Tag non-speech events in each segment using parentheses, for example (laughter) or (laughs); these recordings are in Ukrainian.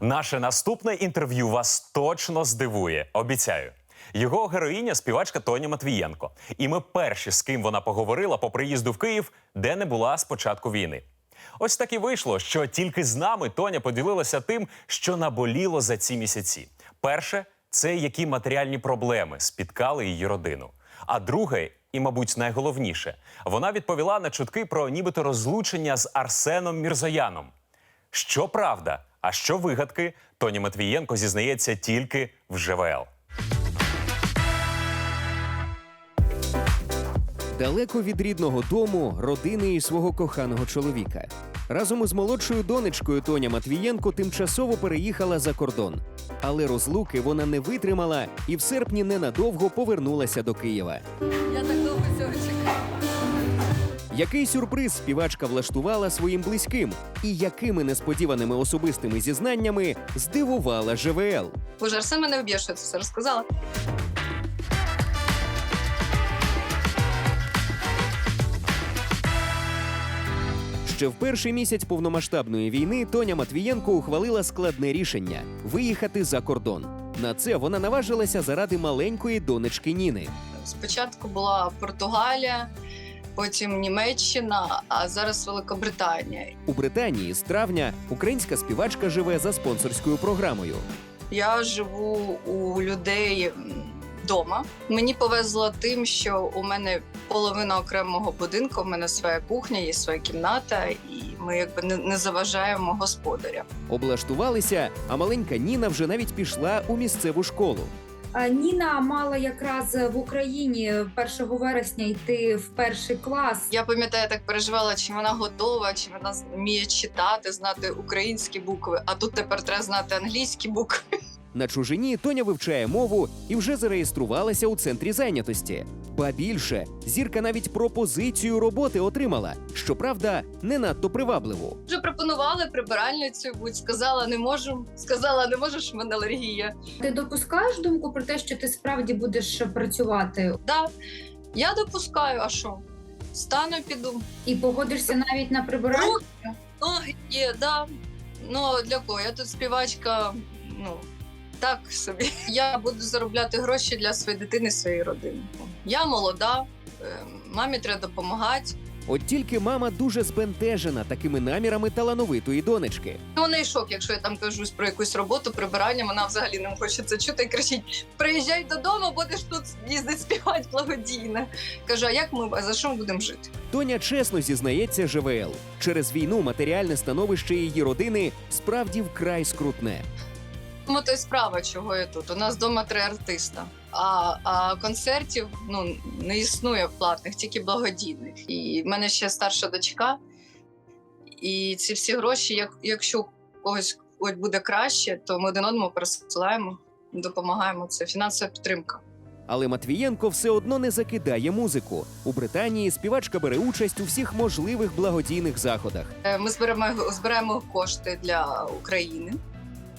Наше наступне інтерв'ю вас точно здивує. Обіцяю. Його героїня співачка Тоня Матвієнко. І ми перші, з ким вона поговорила по приїзду в Київ, де не була з початку війни. Ось так і вийшло, що тільки з нами Тоня поділилася тим, що наболіло за ці місяці. Перше це які матеріальні проблеми спіткали її родину. А друге, і, мабуть, найголовніше, вона відповіла на чутки про нібито розлучення з Арсеном Мірзояном. Що правда, а що вигадки, Тоні Матвієнко зізнається тільки в ЖВЛ. Далеко від рідного дому, родини і свого коханого чоловіка. Разом із молодшою донечкою Тоня Матвієнко тимчасово переїхала за кордон. Але розлуки вона не витримала і в серпні ненадовго повернулася до Києва. Я так. Який сюрприз співачка влаштувала своїм близьким, і якими несподіваними особистими зізнаннями здивувала ЖВЛ. Боже, Арсен мене вб'є, що я це все розказала. Ще в перший місяць повномасштабної війни Тоня Матвієнко ухвалила складне рішення виїхати за кордон. На це вона наважилася заради маленької донечки Ніни. Спочатку була Португалія, потім Німеччина, а зараз Великобританія. У Британії з травня українська співачка живе за спонсорською програмою. Я живу у людей вдома. Мені повезло тим, що у мене половина окремого будинку, у мене своя кухня, є своя кімната, і ми якби не, не заважаємо господарям. Облаштувалися, а маленька Ніна вже навіть пішла у місцеву школу. А Ніна мала якраз в Україні 1 вересня йти в перший клас. Я пам'ятаю, так переживала, чи вона готова, чи вона вміє читати, знати українські букви, а тут тепер треба знати англійські букви. На чужині Тоня вивчає мову і вже зареєструвалася у центрі зайнятості. Ба більше, зірка навіть пропозицію роботи отримала, щоправда, не надто привабливу. Вже пропонували прибиральницю, будь сказала, не можу. Сказала, не можеш, в мене алергія. Ти допускаєш думку про те, що ти справді будеш працювати Да, я допускаю, а що? Стану, піду. і погодишся навіть на? Руки, ноги є, да. Ну для кого? Я тут співачка, ну так собі. (laughs) Я буду заробляти гроші для своєї дитини, своєї родини. Я молода, е, мамі треба допомагати. От тільки мама дуже збентежена такими намірами талановитої донечки. Ну, у неї шок, якщо я там кажу про якусь роботу, прибирання, вона взагалі не хоче це чути і кричить: приїжджай додому, будеш тут їздити співати благодійно. Кажу, а як ми а за що ми будемо жити? Тоня чесно зізнається ЖВЛ. Через війну матеріальне становище її родини справді вкрай скрутне. Тому то й справа, чого я тут. У нас вдома три артиста. А, а концертів ну не існує платних, тільки благодійних. І в мене ще старша дочка. І ці всі гроші, як, якщо у когось буде краще, то ми один одному пересилаємо, допомагаємо. Це фінансова підтримка. Але Матвієнко все одно не закидає музику. У Британії співачка бере участь у всіх можливих благодійних заходах. Е, Ми зберемо, збираємо кошти для України.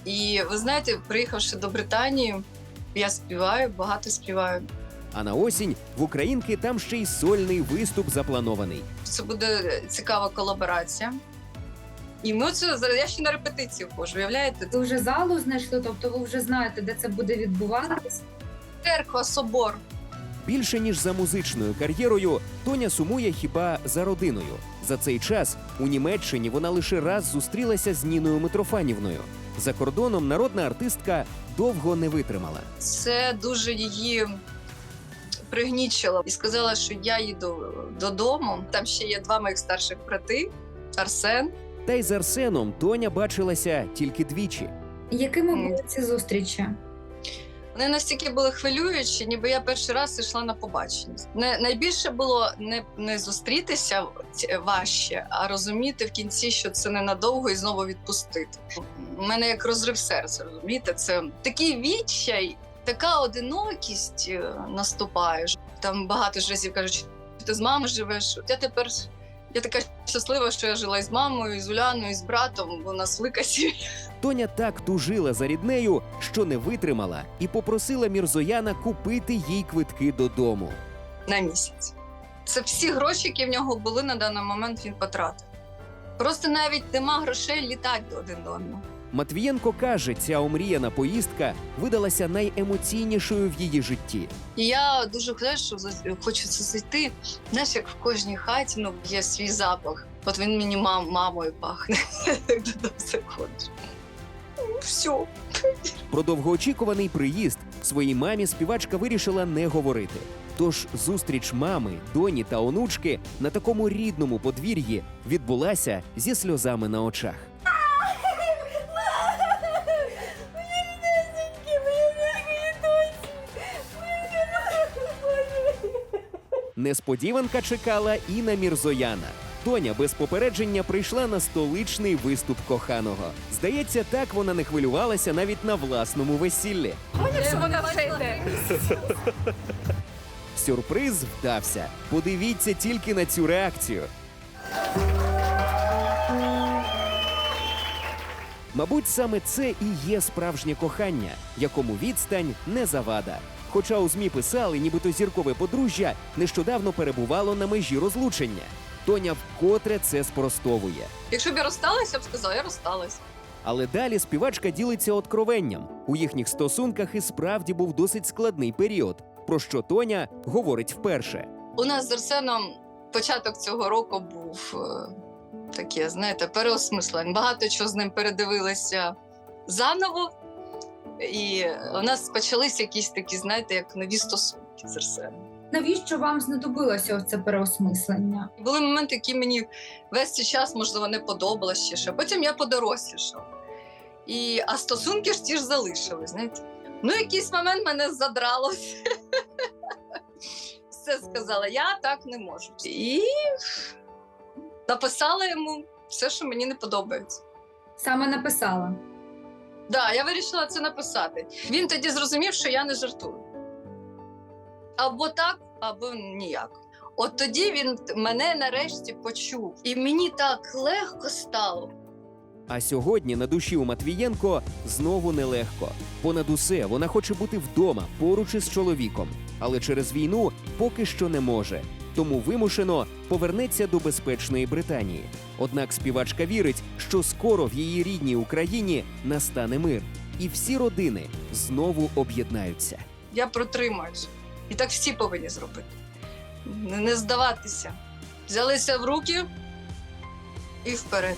І ви знаєте, приїхавши до Британії, я співаю, багато співаю. А на осінь в українки там ще й сольний виступ запланований. Це буде цікава колаборація. І ми це зараз- я ще на репетицію ходжу, уявляєте? Ви вже залу знайшли, тобто ви вже знаєте, де це буде відбуватись. Церква, собор. Більше ніж за музичною кар'єрою, Тоня сумує хіба за родиною. За цей час у Німеччині вона лише раз зустрілася з Ніною Митрофанівною. За кордоном народна артистка довго не витримала. Це дуже її пригнічило і сказала, що я їду додому. Там ще є два моїх старших брати Арсен. Та й з Арсеном Тоня бачилася тільки двічі. Якими були ці зустрічі? Вони настільки були хвилюючі, ніби я перший раз йшла на побачення. Не найбільше було не, не зустрітися важче, а розуміти в кінці, що це ненадовго і знову відпустити. У мене як розрив серця, розумієте? Це такий відчай, така одинокість е, наступає. Там багато ж разів кажуть, що ти з мамою живеш. Я тепер я така щаслива, що я жила і з мамою, і з Уляною, і з братом, бо у нас велика сім'я. Тоня так тужила за ріднею, що не витримала, і попросила Мірзояна купити їй квитки додому. на місяць. Це всі гроші, які в нього були на даний момент, він потратив. Просто навіть нема грошей літати один до одного. Матвієнко каже, ця омріяна поїздка видалася найемоційнішою в її житті. Я дуже знаєш, що за- хочеться зайти. Знаєш, як в кожній хаті ну, є свій запах. От він мені мам, мамою пахне, додому заходиш. Все. Про довгоочікуваний приїзд своїй мамі співачка вирішила не говорити. Тож зустріч мами, доні та онучки на такому рідному подвір'ї відбулася зі сльозами на очах. Несподіванка чекала і на Мірзояна. Тоня без попередження прийшла на столичний виступ коханого. Здається, так вона не хвилювалася навіть на власному весіллі. що вона вже йде. Сюрприз вдався. Подивіться тільки на цю реакцію. Мабуть, саме це і є справжнє кохання, якому відстань не завада. Хоча у ЗМІ писали, нібито зіркове подружжя нещодавно перебувало на межі розлучення. Тоня вкотре це спростовує. Якщо б я розсталася, я б сказала, я розсталась. Але далі співачка ділиться откровенням. У їхніх стосунках і справді був досить складний період, про що Тоня говорить вперше. У нас з Арсеном початок цього року був е, таке, знаєте, переосмислень. Багато чого з ним передивилися заново. І у нас почалися якісь такі, знаєте, як нові стосунки з Арсеном. Навіщо вам знадобилося ось це переосмислення? Були моменти, які мені весь цей час, можливо, не подобалось ще що. Потім я подорослішав. І, а стосунки ж ті ж залишили, знаєте. Ну, якийсь момент мене задрало. (laughs) Все сказала, я так не можу. І написала йому все, що мені не подобається. Саме написала. Да, я вирішила це написати. Він тоді зрозумів, що я не жартую. Або так, або ніяк. От тоді він мене нарешті почув, і мені так легко стало. А сьогодні на душі у Матвієнко знову нелегко. Понад усе вона хоче бути вдома поруч із чоловіком, але через війну поки що не може. Тому вимушено повернеться до безпечної Британії. Однак співачка вірить, що скоро в її рідній Україні настане мир, і всі родини знову об'єднаються. Я протримаюсь. І так всі повинні зробити. Не здаватися. Взялися в руки і вперед.